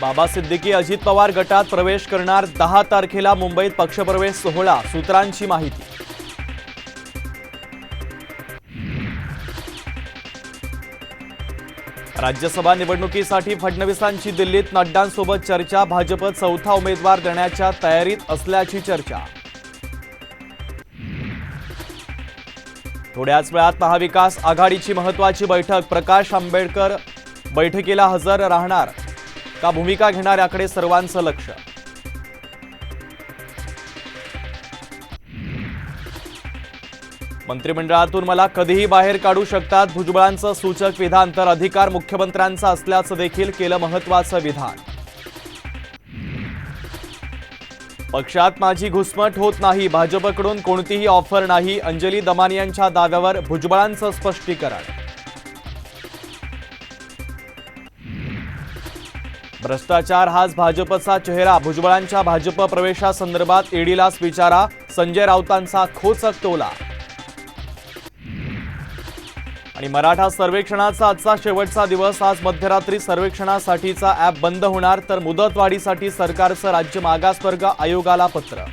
बाबा सिद्दीकी अजित पवार गटात प्रवेश करणार दहा तारखेला मुंबईत पक्षप्रवेश सोहळा सूत्रांची माहिती. राज्यसभा निवडणुकीसाठी फडणवीसांची दिल्लीत नड्डांसोबत चर्चा भाजपत चौथा उमेदवार देण्याच्या तयारीत असल्याची चर्चा. थोड्याच वेळात महाविकास आघाडीची महत्वाची बैठक प्रकाश आंबेडकर बैठकीला हजर राहणार. का भूमिका घेणाऱ्याकडे सर्वांचं लक्ष? मंत्रिमंडळातून मला कधीही बाहेर काढू शकतात भुजबळांचं सूचक विधान तर अधिकार मुख्यमंत्र्यांचा असल्याचं देखील केलं महत्वाचं विधान. पक्षात माझी घुसमट होत नाही भाजपकडून कोणतीही ऑफर नाही अंजली दमानियांच्या दाव्यावर भुजबळांचं स्पष्टीकरण. भ्रष्टाचार हाच भाजपचा चेहरा. भुजबळांच्या भाजप प्रवेशासंदर्भात ईडीलाच विचारा संजय राऊतांचा खोचक टोला. आणि मराठा सर्वेक्षणाचा आजचा शेवटचा दिवस. आज मध्यरात्री सर्वेक्षणासाठीचा ॲप बंद होणार तर मुदतवाढीसाठी सरकारचं राज्य मागासवर्ग आयोगाला पत्र.